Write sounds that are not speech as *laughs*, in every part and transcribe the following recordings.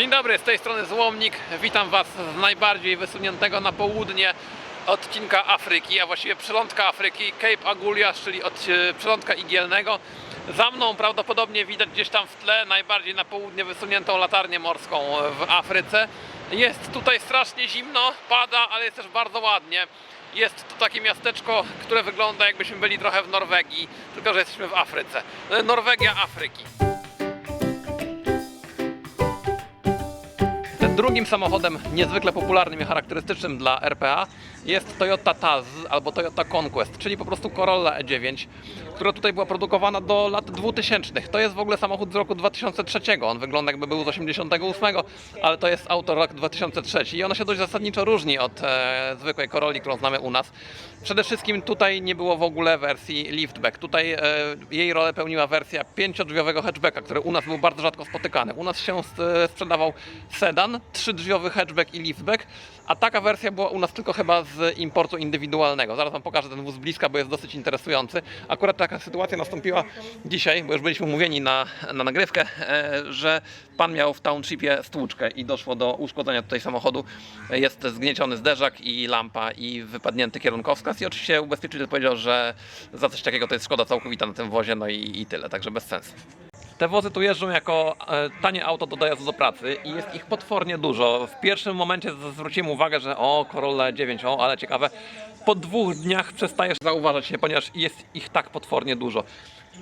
Dzień dobry, z tej strony Złomnik. Witam Was z najbardziej wysuniętego na południe odcinka Afryki, a właściwie przylądka Afryki, Cape Agulhas, czyli od e, przylądka igielnego. Za mną prawdopodobnie widać gdzieś tam w tle najbardziej na południe wysuniętą latarnię morską w Afryce. Jest tutaj strasznie zimno, pada, ale jest też bardzo ładnie. Jest to takie miasteczko, które wygląda jakbyśmy byli trochę w Norwegii, tylko że jesteśmy w Afryce. E, Norwegia Afryki. Drugim samochodem niezwykle popularnym i charakterystycznym dla RPA jest Toyota Taz albo Toyota Conquest, czyli po prostu Corolla E9, która tutaj była produkowana do lat 2000. To jest w ogóle samochód z roku 2003. On wygląda jakby był z 88, ale to jest auto rok 2003 i ona się dość zasadniczo różni od e, zwykłej Corolli, którą znamy u nas. Przede wszystkim tutaj nie było w ogóle wersji liftback. Tutaj e, jej rolę pełniła wersja pięciodrzwiowego hatchbacka, który u nas był bardzo rzadko spotykany. U nas się e, sprzedawał sedan, trzydrzwiowy hatchback i liftback, a taka wersja była u nas tylko chyba z importu indywidualnego. Zaraz Wam pokażę ten wóz z bliska, bo jest dosyć interesujący. Akurat taka sytuacja nastąpiła dzisiaj, bo już byliśmy umówieni na, na nagrywkę, e, że pan miał w townshipie stłuczkę i doszło do uszkodzenia tutaj samochodu. Jest zgnieciony zderzak i lampa i wypadnięty kierunkowskaz i oczywiście ubezpieczyciel powiedział, że za coś takiego to jest szkoda całkowita na tym wozie, no i, i tyle, także bez sensu. Te wozy tu jeżdżą jako e, tanie auto do dojazdu do pracy i jest ich potwornie dużo. W pierwszym momencie zwróciłem uwagę, że o, Corolla 9, o, ale ciekawe. Po dwóch dniach przestajesz zauważać je, ponieważ jest ich tak potwornie dużo.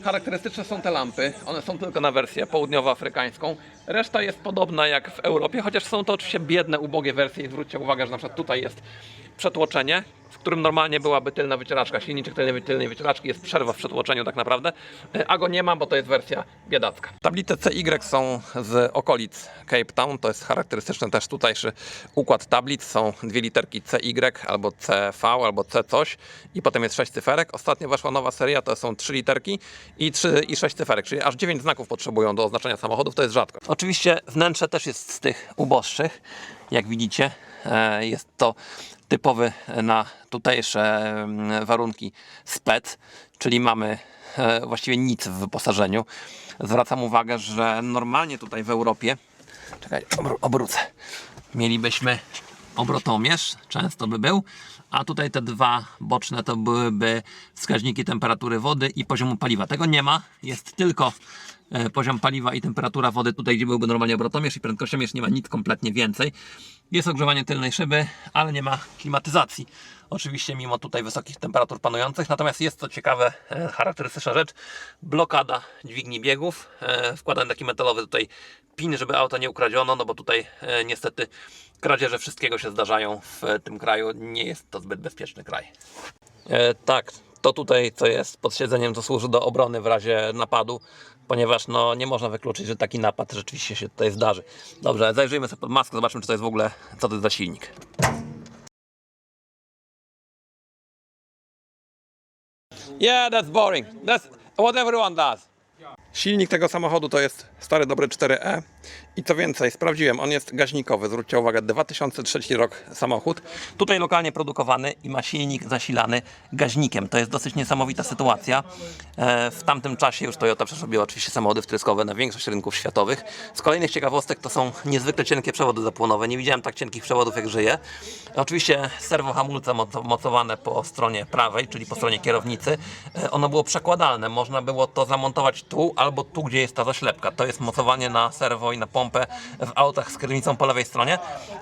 Charakterystyczne są te lampy, one są tylko na wersję południowoafrykańską. Reszta jest podobna jak w Europie, chociaż są to oczywiście biedne, ubogie wersje i zwróćcie uwagę, że na przykład tutaj jest przetłoczenie, w którym normalnie byłaby tylna wycieraczka, silniczek tylnej, tylnej wycieraczki, jest przerwa w przetłoczeniu tak naprawdę, e, a go nie ma, bo to jest wersja biedacka. Tablice CY są z okolic Cape Town, to jest charakterystyczny też tutejszy układ tablic, są dwie literki CY albo CV albo C coś i potem jest sześć cyferek. Ostatnio weszła nowa seria, to są trzy literki i, trzy, i sześć cyferek, czyli aż dziewięć znaków potrzebują do oznaczenia samochodów, to jest rzadko. Oczywiście wnętrze też jest z tych uboższych, jak widzicie, jest to typowy na tutejsze mm, warunki spec, czyli mamy e, właściwie nic w wyposażeniu. Zwracam uwagę, że normalnie tutaj w Europie, czekaj, obró- obrócę, mielibyśmy obrotomierz, często by był, a tutaj te dwa boczne to byłyby wskaźniki temperatury wody i poziomu paliwa. Tego nie ma, jest tylko e, poziom paliwa i temperatura wody tutaj, gdzie byłby normalnie obrotomierz i prędkościomierz, nie ma nic kompletnie więcej. Jest ogrzewanie tylnej szyby, ale nie ma klimatyzacji. Oczywiście mimo tutaj wysokich temperatur panujących, natomiast jest to ciekawe, e, charakterystyczna rzecz, blokada dźwigni biegów, e, wkładany taki metalowy tutaj pin, żeby auto nie ukradziono, no bo tutaj e, niestety kradzieże wszystkiego się zdarzają w e, tym kraju, nie jest to zbyt bezpieczny kraj. E, tak, to tutaj co jest pod siedzeniem, to służy do obrony w razie napadu, ponieważ no, nie można wykluczyć, że taki napad rzeczywiście się tutaj zdarzy. Dobrze, zajrzyjmy sobie pod maskę, zobaczmy, czy to jest w ogóle, co to jest za silnik. Yeah, that's boring. That's what everyone does. Silnik tego samochodu to jest stary dobry 4E i co więcej, sprawdziłem, on jest gaźnikowy, zwróćcie uwagę, 2003 rok samochód. Tutaj lokalnie produkowany i ma silnik zasilany gaźnikiem. To jest dosyć niesamowita sytuacja. E, W tamtym czasie już Toyota przeszobiła oczywiście samochody wtryskowe na większość rynków światowych. Z kolejnych ciekawostek to są niezwykle cienkie przewody zapłonowe. Nie widziałem tak cienkich przewodów jak żyje. Oczywiście serwohamulce moc- mocowane po stronie prawej, czyli po stronie kierownicy. E, Ono było przekładalne. Można było to zamontować tu albo tu, gdzie jest ta zaślepka. To jest mocowanie na serwo i na pompę w autach z kierownicą po lewej stronie.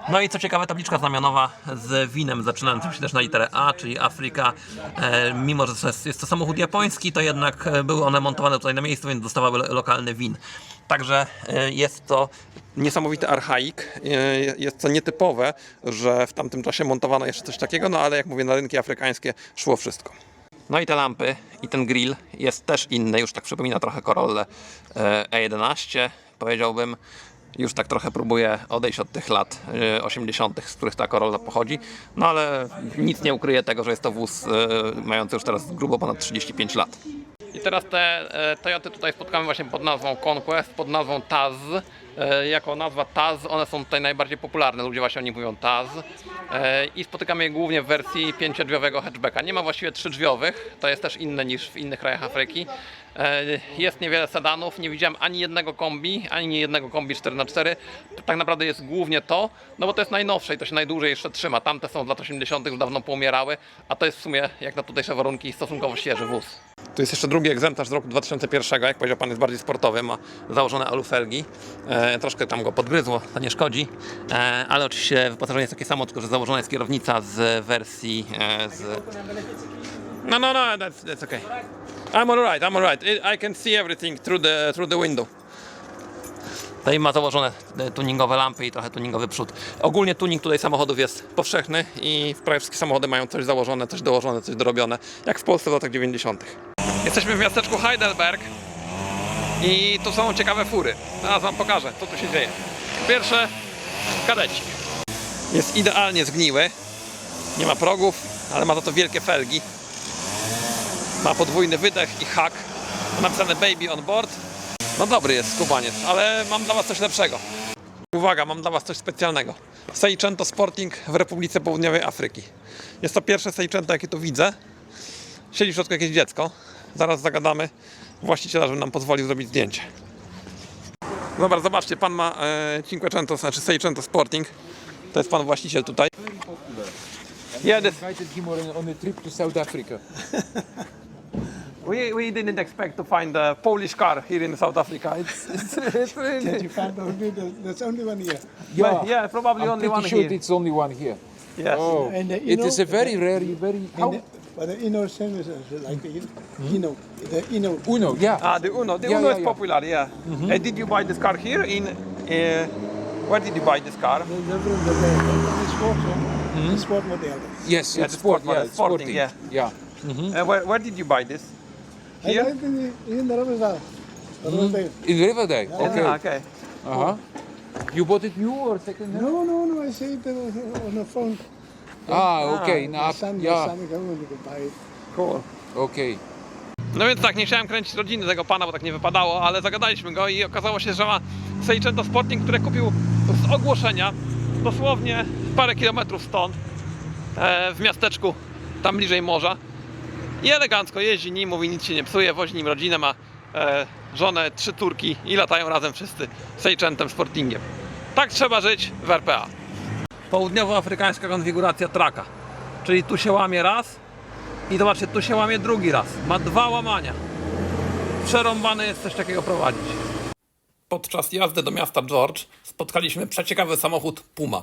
No i co ciekawe, tabliczka znamionowa z winem zaczynającym się też na literę A, czyli Afryka. E, mimo, że jest, jest to samochód japoński, to jednak e, były one montowane tutaj na miejscu, więc dostawały lo- lokalny win. Także e, jest to niesamowity archaik. E, Jest to nietypowe, że w tamtym czasie montowano jeszcze coś takiego, no ale jak mówię, na rynki afrykańskie szło wszystko. No i te lampy i ten grill jest też inny, już tak przypomina trochę Corollę e, E11, powiedziałbym. Już tak trochę próbuję odejść od tych lat e, 80., z których ta Corolla pochodzi, no ale nic nie ukryje tego, że jest to wóz e, mający już teraz grubo ponad 35 lat. I teraz te e, Toyoty tutaj spotkamy właśnie pod nazwą Conquest, pod nazwą Taz. E, jako nazwa Taz. One są tutaj najbardziej popularne, ludzie właśnie o nich mówią Taz. E, I spotykamy je głównie w wersji pięciodrzwiowego hatchbacka. Nie ma właściwie trzydrzwiowych, to jest też inne niż w innych krajach Afryki. E, Jest niewiele sedanów, nie widziałem ani jednego kombi, ani jednego kombi 4x4. Tak naprawdę jest głównie to, no bo to jest najnowsze i to się najdłużej jeszcze trzyma. Tamte są z lat 80., już dawno poumierały, a to jest w sumie, jak na tutejsze warunki, stosunkowo świeży wóz. Tu jest jeszcze drugi egzemplarz z roku 2001, jak powiedział pan, jest bardziej sportowy, ma założone alufelgi. E, troszkę tam go podgryzło, to nie szkodzi, e, ale oczywiście wyposażenie jest takie samo, tylko że założona jest kierownica z wersji e, z... No, no, no, that's, that's okay. I'm alright, I'm alright. I- can see everything through the, through the window. Tutaj ma założone e, tuningowe lampy i trochę tuningowy przód. Ogólnie tuning tutaj samochodów jest powszechny i prawie wszystkie samochody mają coś założone, coś dołożone, coś dorobione, jak w Polsce w latach 90. Jesteśmy w miasteczku Heidelberg i tu są ciekawe fury. Zaraz wam pokażę, co tu się dzieje. Pierwsze, kadecik. Jest idealnie zgniły, nie ma progów, ale ma za to wielkie felgi. Ma podwójny wydech i hak. Napisane baby on board. No dobry jest skubaniec, ale mam dla was coś lepszego. Uwaga, mam dla was coś specjalnego. Seicento Sporting w Republice Południowej Afryki. Jest to pierwsze Seicento, jakie tu widzę. Siedzi w środku jakieś dziecko. Zaraz zagadamy właściciela, żeby nam pozwolił zrobić zdjęcie. Dobra, zobaczcie, pan ma e, Cinquecento, znaczy Seicento Sporting. To jest pan właściciel tutaj. Yeah, this, invited him on, on a trip to South Africa. *laughs* we, we didn't expect to find a Polish car here in South Africa. It's, it's, it's really, *laughs* You found only the, there's only one here. Yeah, But yeah, probably I'm only pretty one sure here. it's only one here. Yes. Oh, And, uh, you it is know, a very the- rare, very. How? And the, but the Inno same is uh, like the Inno, the Inno. Uno, yeah. Ah, the Uno. The Yeah, Uno yeah, is yeah. popular, yeah. And did you buy this car here in? Uh, where did you buy this car? The, the, the, the, the sport, uh, the sport model. yes, Yeah, it's the sport, sport one, yeah, sporting, sporting. yeah. yeah. Uh, where, where did you buy this? I Here. like in, in the Riverdale. The Riverdale. In Riverdale. Okay. Ah, okay. Uh huh. You bought it new or second hand? No, no, no, I see it uh, on the phone. Ah, son, go and you can buy it. Cool. Okay. No więc tak, nie chciałem kręcić rodziny tego pana, bo tak nie wypadało, ale zagadaliśmy go i okazało się, że ma Seicento Sporting, które kupił z ogłoszenia dosłownie parę kilometrów stąd, e, w miasteczku tam bliżej morza. I elegancko jeździ nim, mówi nic się nie psuje, wozi nim rodzinę, ma e, żonę, trzy córki i latają razem wszyscy Seichentem Sportingiem. Tak trzeba żyć w RPA. Południowoafrykańska konfiguracja traka, czyli tu się łamie raz, i zobaczcie, tu się łamie drugi raz. Ma dwa łamania. Przerąbane jest coś takiego prowadzić. Podczas jazdy do miasta George spotkaliśmy przeciekawy samochód Puma.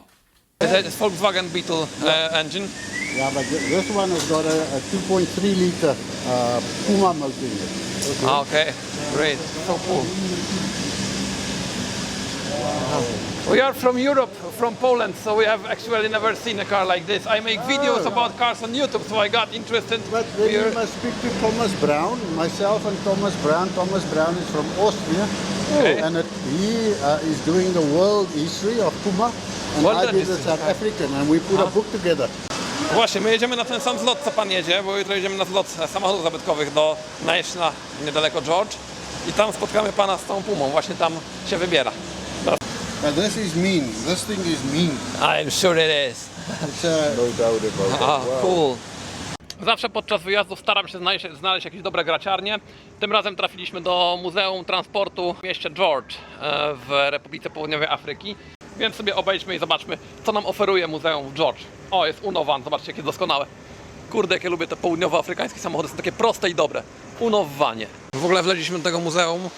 To jest Volkswagen Beetle e, engine. Yeah, but th- this one has got a, a 2.3 liter uh, Puma motor in it. Ah, okay, great. So cool. We are from Europe, from Poland, so we have actually never seen a car like this. I make videos about cars on YouTube, so I got interested. But then here. you must speak to Thomas Brown, myself and Thomas Brown. Thomas Brown is from Austria, Okay. and it, he uh, is doing the world history of Puma, and World I did the. South African, and we put a book together. Właśnie, my jedziemy na ten sam zlot, co pan jedzie, bo jutro jedziemy na zlot samochodów zabytkowych do National, niedaleko George. I tam spotkamy pana z tą pumą, właśnie tam się wybiera. Now this is mean. This thing is mean. I'm sure it is. It's uh, no doubt about Ah, cool. Zawsze podczas wyjazdów staram się znaleźć, znaleźć jakieś dobre graciarnie. Tym razem trafiliśmy do Muzeum Transportu w mieście George e, w Republice Południowej Afryki. Więc sobie obejdźmy i zobaczmy, co nam oferuje Muzeum w George. O, jest Uno Van, zobaczcie jakie doskonałe. Kurde, jakie lubię te południowoafrykańskie samochody, są takie proste i dobre. Uno w vanie. W ogóle wleźliśmy do tego muzeum,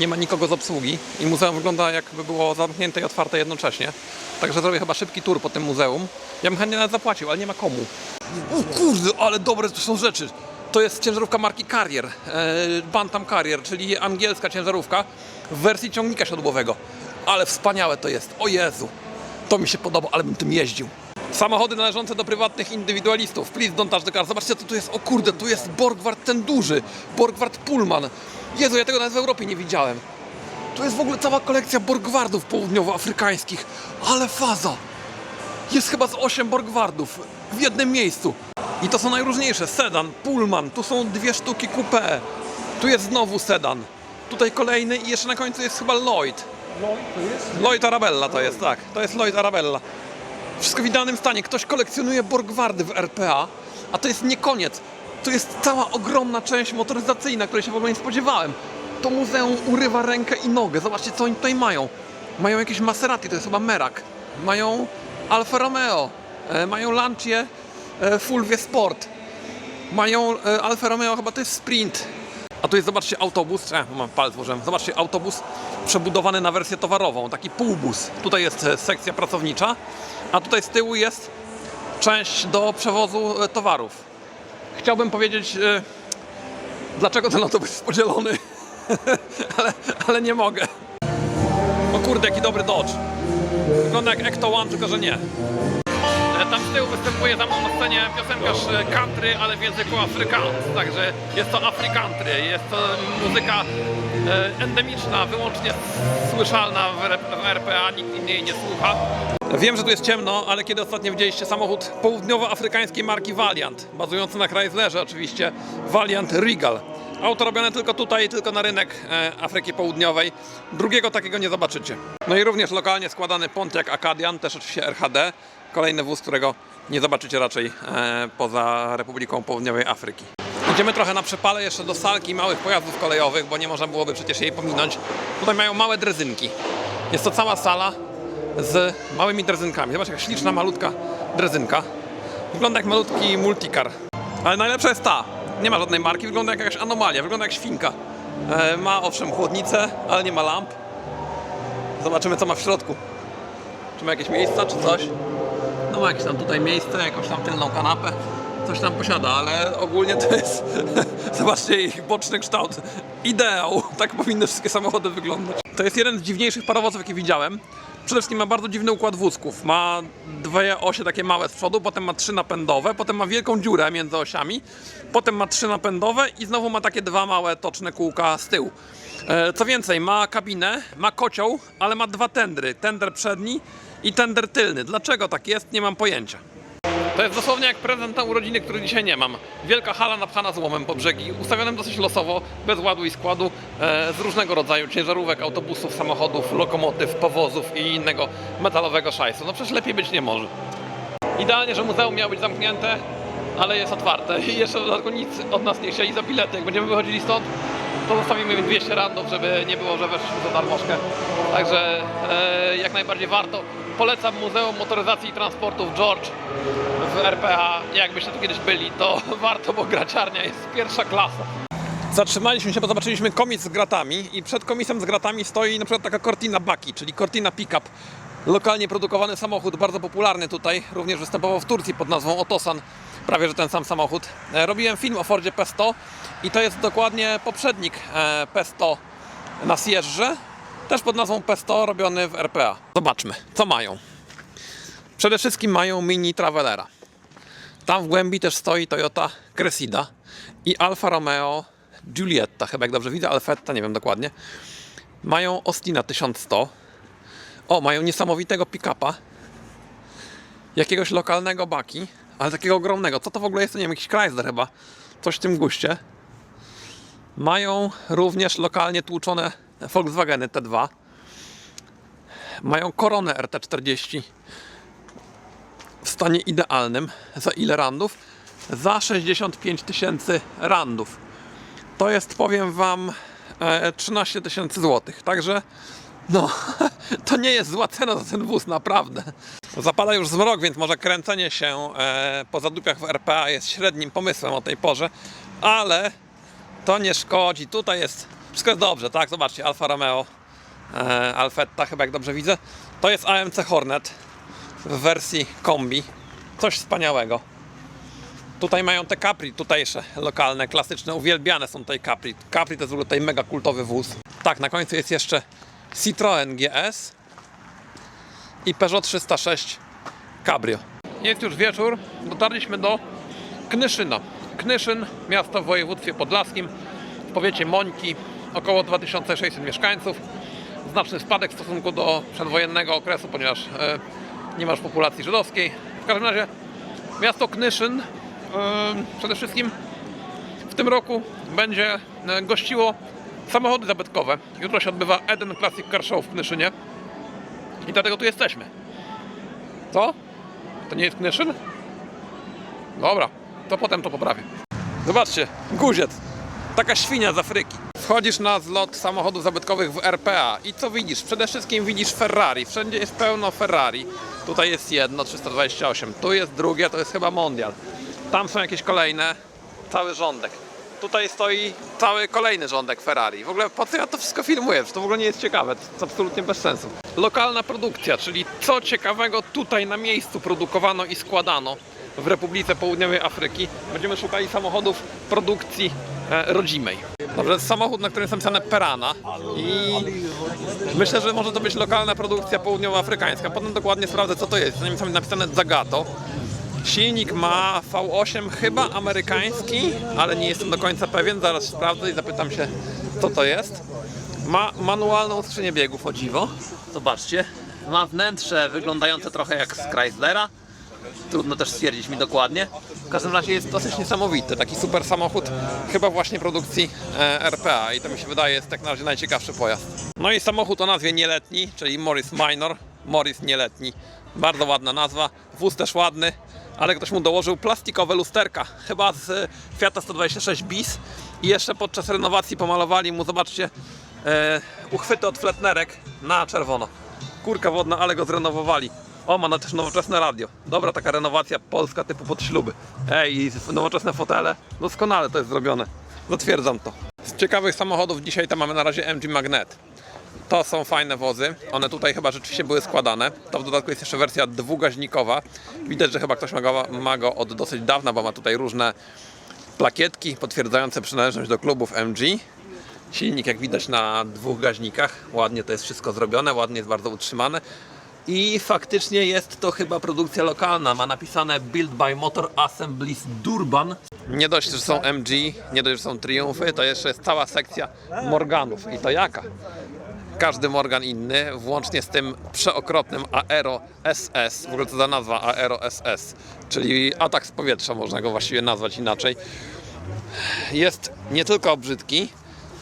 nie ma nikogo z obsługi i muzeum wygląda jakby było zamknięte i otwarte jednocześnie. Także zrobię chyba szybki tour po tym muzeum. Ja bym chętnie nawet zapłacił, ale nie ma komu. O kurde, ale dobre to są rzeczy. To jest ciężarówka marki Carrier, e, Bantam Carrier, czyli angielska ciężarówka w wersji ciągnika siodłowego. Ale wspaniałe to jest, o Jezu. To mi się podoba, ale bym tym jeździł. Samochody należące do prywatnych indywidualistów. Please don't touch the car. Zobaczcie, co tu jest. O kurde, tu jest Borgward ten duży. Borgward Pullman. Jezu, ja tego nawet w Europie nie widziałem. Tu jest w ogóle cała kolekcja Borgwardów południowoafrykańskich. Ale faza. Jest chyba z 8 Borgwardów w jednym miejscu. I to są najróżniejsze. Sedan, Pullman, tu są dwie sztuki coupé. Tu jest znowu sedan. Tutaj kolejny i jeszcze na końcu jest chyba Lloyd. Lloyd Arabella to jest, tak. To jest Lloyd Arabella. Wszystko w idealnym stanie. Ktoś kolekcjonuje Borgwardy w RPA, a to jest nie koniec. To jest cała ogromna część motoryzacyjna, której się w ogóle nie spodziewałem. To muzeum urywa rękę i nogę. Zobaczcie, co oni tutaj mają. Mają jakieś Maserati, to jest chyba Merak. Mają Alfa Romeo. E, mają Lancia e, Fulvia Sport. Mają e, Alfa Romeo, chyba to jest Sprint. A tu jest, zobaczcie, autobus, e, mam palec włożyłem, zobaczcie, autobus przebudowany na wersję towarową, taki półbus. Tutaj jest e, sekcja pracownicza, a tutaj z tyłu jest część do przewozu e, towarów. Chciałbym powiedzieć, e, dlaczego ten autobus jest podzielony, *laughs* ale, ale nie mogę. O kurde, jaki dobry Dodge. Wygląda jak Ecto One, tylko że nie. E, Tam z tyłu występuje za mną na scenie piosenkarz e, country, ale w języku Afrikaans. Także jest to Afrikantry, jest to muzyka endemiczna, wyłącznie słyszalna w, RPA, nikt inny jej nie słucha. Wiem, że tu jest ciemno, ale kiedy ostatnio widzieliście samochód południowoafrykańskiej marki Valiant, bazujący na Chryslerze oczywiście, Valiant Regal. Auto robione tylko tutaj, tylko na rynek e, Afryki Południowej. Drugiego takiego nie zobaczycie. No i również lokalnie składany Pontiac Acadian, też oczywiście RHD. Kolejny wóz, którego nie zobaczycie raczej e, poza Republiką Południowej Afryki. Idziemy trochę na przepale jeszcze do salki małych pojazdów kolejowych, bo nie można byłoby przecież jej pominąć. Tutaj mają małe drezynki. Jest to cała sala z małymi drezynkami. Zobacz, jak śliczna, malutka drezynka. Wygląda jak malutki multicar. Ale najlepsza jest ta. Nie ma żadnej marki, wygląda jak jakaś anomalia, wygląda jak świnka. E, ma owszem chłodnicę, ale nie ma lamp. Zobaczymy co ma w środku. Czy ma jakieś miejsca, czy coś? No ma jakieś tam tutaj miejsce, jakąś tam tylną kanapę. Coś tam posiada, ale ogólnie to jest... *laughs* Zobaczcie ich boczny kształt. Ideał. Tak powinny wszystkie samochody wyglądać. To jest jeden z dziwniejszych parowozów, jaki widziałem. Przede wszystkim ma bardzo dziwny układ wózków. Ma dwie osie takie małe z przodu, potem ma trzy napędowe, potem ma wielką dziurę między osiami, potem ma trzy napędowe i znowu ma takie dwa małe toczne kółka z tyłu. E, Co więcej, ma kabinę, ma kocioł, ale ma dwa tendry. Tender przedni i tender tylny. Dlaczego tak jest, nie mam pojęcia. To jest dosłownie jak prezent na urodziny, który dzisiaj nie mam. Wielka hala napchana złomem po brzegi, ustawionym dosyć losowo, bez ładu i składu, e, z różnego rodzaju ciężarówek, autobusów, samochodów, lokomotyw, powozów i innego metalowego szajsu. No przecież lepiej być nie może. Idealnie, że muzeum miało być zamknięte, ale jest otwarte i jeszcze w dodatku nic od nas nie chcieli za bilety. Jak będziemy wychodzili stąd, to zostawimy im 200 randów, żeby nie było, że weszliśmy za darmożkę. Także e, jak najbardziej warto. Polecam Muzeum Motoryzacji i Transportu w George w RPA. Jakbyście tu kiedyś byli, to *laughs* warto, bo graciarnia jest pierwsza klasa. Zatrzymaliśmy się, bo zobaczyliśmy komis z gratami i przed komisem z gratami stoi na przykład taka Cortina Baki, czyli Cortina Pickup. Lokalnie produkowany samochód, bardzo popularny tutaj, również występował w Turcji pod nazwą Otosan, prawie że ten sam samochód. E, Robiłem film o Fordzie P100 i to jest dokładnie poprzednik e, P100 na Sierrze, też pod nazwą P100 robiony w RPA. Zobaczmy, co mają. Przede wszystkim mają mini Travelera. Tam w głębi też stoi Toyota Cressida i Alfa Romeo Giulietta, chyba jak dobrze widzę, Alfetta, nie wiem dokładnie. Mają Ostina 1100. O, mają niesamowitego pick-upa. Jakiegoś lokalnego baki, ale takiego ogromnego. Co to w ogóle jest? Nie wiem, jakiś Chrysler chyba. Coś w tym guście. Mają również lokalnie tłuczone Volkswageny T2. Mają koronę RT40 w stanie idealnym. Za ile randów? Za 65 tysięcy randów. To jest, powiem Wam, e, 13 tysięcy złotych. Także, no, *laughs* to nie jest zła cena za ten wóz, naprawdę. Zapada już zmrok, więc może kręcenie się e, po zadupiach w RPA jest średnim pomysłem o tej porze, ale to nie szkodzi. Tutaj jest, wszystko jest dobrze, tak? Zobaczcie, Alfa Romeo, e, Alfetta, chyba jak dobrze widzę. To jest AMC Hornet w wersji kombi. Coś wspaniałego. Tutaj mają te Capri, tutejsze, lokalne, klasyczne, uwielbiane są tutaj Capri. Capri to jest w ogóle tutaj mega kultowy wóz. Tak, na końcu jest jeszcze Citroen GS i Peugeot 306 Cabrio. Jest już wieczór, dotarliśmy do Knyszyna. Knyszyn, miasto w województwie podlaskim, w powiecie Mońki, około 2600 mieszkańców. Znaczny spadek w stosunku do przedwojennego okresu, ponieważ e, nie ma już populacji żydowskiej. W każdym razie miasto Knyszyn przede wszystkim w tym roku będzie e, gościło Samochody zabytkowe. Jutro się odbywa Eden Classic Car Show w Knyszynie. I dlatego tu jesteśmy. Co? To nie jest Knyszyn? Dobra, to potem to poprawię. Zobaczcie, guziec. Taka świnia z Afryki. Wchodzisz na zlot samochodów zabytkowych w RPA i co widzisz? Przede wszystkim widzisz Ferrari. Wszędzie jest pełno Ferrari. Tutaj jest jedno, 328. Tu jest drugie, to jest chyba Mondial. Tam są jakieś kolejne. Cały rządek. Tutaj stoi cały kolejny rządek Ferrari. W ogóle po co ja to wszystko filmuję? To w ogóle nie jest ciekawe. To jest absolutnie bez sensu. Lokalna produkcja, czyli co ciekawego tutaj na miejscu produkowano i składano w Republice Południowej Afryki. Będziemy szukali samochodów produkcji rodzimej. Dobrze, samochód, na którym jest napisane Perana i myślę, że może to być lokalna produkcja południowoafrykańska. Potem dokładnie sprawdzę, co to jest. Na nim jest napisane Zagato. Silnik ma V8 chyba amerykański, ale nie jestem do końca pewien. Zaraz sprawdzę i zapytam się, co to jest. Ma manualną skrzynię biegów, o dziwo. Zobaczcie. Ma wnętrze wyglądające trochę jak z Chryslera. Trudno też stwierdzić mi dokładnie. W każdym razie jest dosyć niesamowity. Taki super samochód, chyba właśnie produkcji e, RPA i to mi się wydaje jest tak na razie najciekawszy pojazd. No i samochód o nazwie nieletni, czyli Morris Minor. Morris nieletni. Bardzo ładna nazwa. Wóz też ładny, ale ktoś mu dołożył plastikowe lusterka. Chyba z e, Fiata 126 bis. I jeszcze podczas renowacji pomalowali mu, zobaczcie, e, uchwyty od fletnerek na czerwono. Kurka wodna, ale go zrenowowali. O, ma też nowoczesne radio. Dobra taka renowacja polska typu pod śluby. Ej, i nowoczesne fotele. Doskonale to jest zrobione. Zatwierdzam to. Z ciekawych samochodów dzisiaj to mamy na razie MG Magnet. To są fajne wozy. One tutaj chyba rzeczywiście były składane. To w dodatku jest jeszcze wersja dwugaźnikowa. Widać, że chyba ktoś ma go, ma go od dosyć dawna, bo ma tutaj różne plakietki potwierdzające przynależność do klubów MG. Silnik jak widać na dwóch gaźnikach. Ładnie to jest wszystko zrobione, ładnie jest bardzo utrzymane. I faktycznie jest to chyba produkcja lokalna. Ma napisane Build by Motor Assemblies Durban. Nie dość, że są MG, nie dość, że są Triumfy, to jeszcze jest cała sekcja Morganów. I to jaka? Każdy Morgan inny, włącznie z tym przeokropnym Aero SS. W ogóle to za nazwa Aero SS, czyli atak z powietrza, można go właściwie nazwać inaczej. Jest nie tylko brzydki,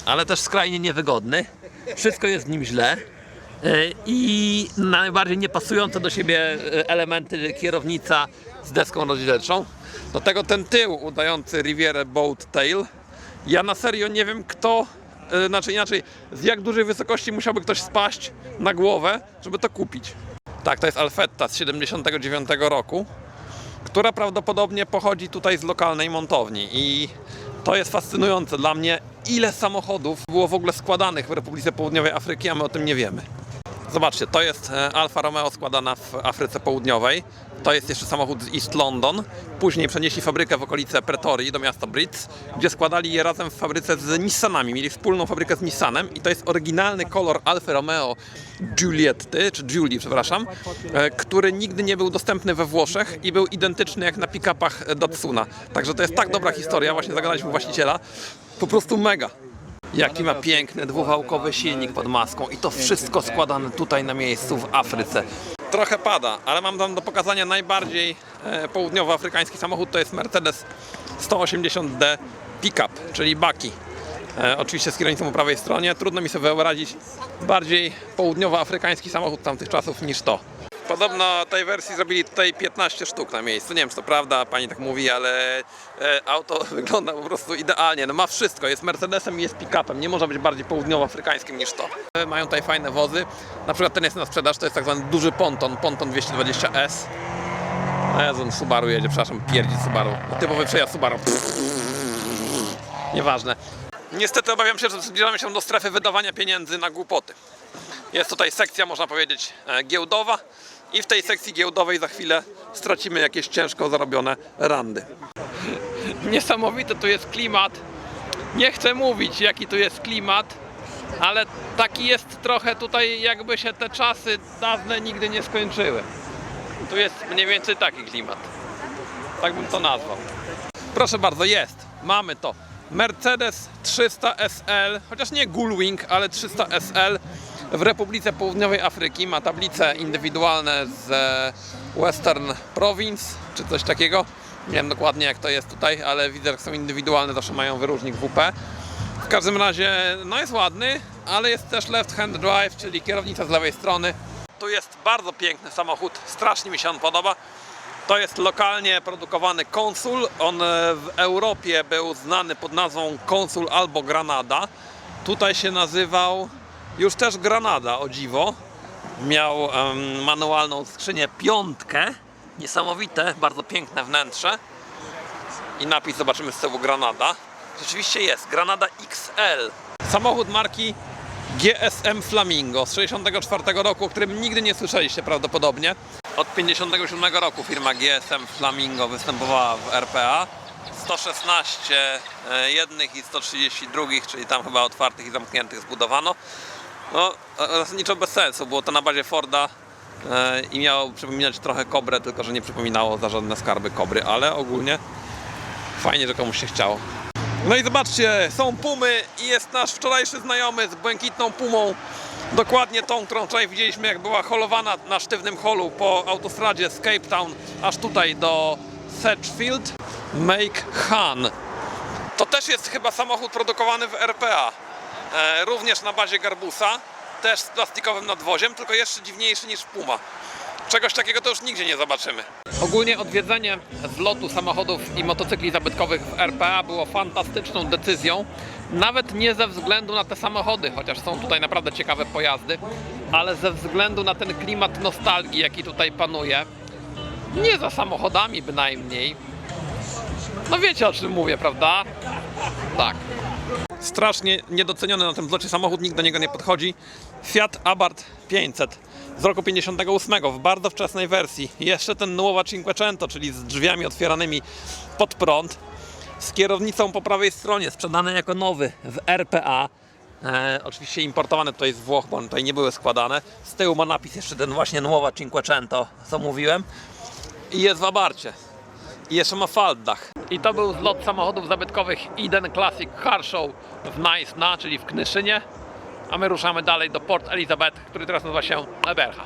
ale też skrajnie niewygodny. Wszystko jest w nim źle. E, I najbardziej niepasujące do siebie e, elementy kierownica z deską rozdzielczą. Do tego ten tył udający Rivierę Boat Tail. Ja na serio nie wiem kto, e, znaczy inaczej, z jak dużej wysokości musiałby ktoś spaść na głowę, żeby to kupić. Tak, to jest Alfetta z 79 roku która prawdopodobnie pochodzi tutaj z lokalnej montowni i to jest fascynujące dla mnie, ile samochodów było w ogóle składanych w Republice Południowej Afryki, a my o tym nie wiemy. Zobaczcie, to jest e, Alfa Romeo składana w Afryce Południowej. To jest jeszcze samochód z East London. Później przenieśli fabrykę w okolice Pretorii do miasta Brits, gdzie składali je razem w fabryce z Nissanami. Mieli wspólną fabrykę z Nissanem i to jest oryginalny kolor Alfa Romeo Giulietty, czy Giuli, przepraszam, e, który nigdy nie był dostępny we Włoszech i był identyczny jak na pick-upach Datsuna. Także to jest tak dobra historia, właśnie zagadaliśmy właściciela. Po prostu mega. Jaki ma piękny dwuwałkowy silnik pod maską i to wszystko składane tutaj na miejscu w Afryce. Trochę pada, ale mam tam do pokazania najbardziej e, południowoafrykański samochód, to jest Mercedes 180D Pickup, czyli Baki. E, oczywiście z kierownicą po prawej stronie, trudno mi sobie wyobrazić bardziej południowoafrykański samochód tamtych czasów niż to. Podobno tej wersji zrobili tutaj 15 sztuk na miejscu. Nie wiem, czy to prawda, pani tak mówi, ale e, auto *laughs* wygląda po prostu idealnie. No ma wszystko, jest Mercedesem i jest pick-upem. Nie może być bardziej południowoafrykańskim niż to. E, Mają tutaj fajne wozy. Na przykład ten jest na sprzedaż, to jest tak zwany duży ponton, ponton 220S. A Jezu, Subaru jedzie, przepraszam, pierdzi Subaru. Typowy przejazd Subaru. Nieważne. Niestety obawiam się, że zbliżamy się do strefy wydawania pieniędzy na głupoty. Jest tutaj sekcja, można powiedzieć, e, giełdowa i w tej sekcji giełdowej za chwilę stracimy jakieś ciężko zarobione randy. Niesamowity tu jest klimat. Nie chcę mówić, jaki tu jest klimat, ale taki jest trochę tutaj, jakby się te czasy dawne nigdy nie skończyły. Tu jest mniej więcej taki klimat. Tak bym to nazwał. Proszę bardzo, jest. Mamy to. Mercedes 300 SL, chociaż nie Gullwing, ale 300 SL w Republice Południowej Afryki. Ma tablice indywidualne z e, Western Province, czy coś takiego. Nie wiem dokładnie jak to jest tutaj, ale widzę, że są indywidualne, zawsze mają wyróżnik WP. W każdym razie, no jest ładny, ale jest też left hand drive, czyli kierownica z lewej strony. Tu jest bardzo piękny samochód, strasznie mi się on podoba. To jest lokalnie produkowany konsul. On e, w Europie był znany pod nazwą konsul albo Granada. Tutaj się nazywał już też Granada, o dziwo. Miał em, manualną skrzynię piątkę. Niesamowite, bardzo piękne wnętrze. I napis zobaczymy z tyłu Granada. Rzeczywiście jest, Granada XL. Samochód marki GSM Flamingo z 64 roku, o którym nigdy nie słyszeliście prawdopodobnie. Od 57 roku firma GSM Flamingo występowała w RPA. 116 e, jednych i 130 drugich, czyli tam chyba otwartych i zamkniętych zbudowano. No, zasadniczo bez sensu, było to na bazie Forda e, i miało przypominać trochę Kobrę, tylko że nie przypominało za żadne skarby Kobry, ale ogólnie fajnie, że komuś się chciało. No i zobaczcie, są pumy i jest nasz wczorajszy znajomy z błękitną pumą. Dokładnie tą, którą wczoraj widzieliśmy, jak była holowana na sztywnym holu po autostradzie z Cape Town aż tutaj do Sedgefield. Make Han. To też jest chyba samochód produkowany w RPA. E, również na bazie Garbusa, też z plastikowym nadwoziem, tylko jeszcze dziwniejszy niż Puma. Czegoś takiego to już nigdzie nie zobaczymy. Ogólnie odwiedzenie zlotu samochodów i motocykli zabytkowych w RPA było fantastyczną decyzją. Nawet nie ze względu na te samochody, chociaż są tutaj naprawdę ciekawe pojazdy, ale ze względu na ten klimat nostalgii, jaki tutaj panuje. Nie za samochodami bynajmniej. No wiecie o czym mówię, prawda? Tak. Strasznie niedoceniony na tym zlocie samochód, nikt do niego nie podchodzi. Fiat Abarth 500 z roku 58 w bardzo wczesnej wersji. Jeszcze ten Nuova Cinquecento, czyli z drzwiami otwieranymi pod prąd. Z kierownicą po prawej stronie, sprzedany jako nowy w RPA. E, oczywiście importowany tutaj z Włoch, bo one tutaj nie były składane. Z tyłu ma napis jeszcze ten właśnie Nuova Cinquecento, co mówiłem. I jest w Abarcie. I jeszcze ma faldach. I to był zlot samochodów zabytkowych Eden Classic Car Show w Naisna, czyli w Knyszynie. A my ruszamy dalej do Port Elizabeth, który teraz nazywa się Eberha.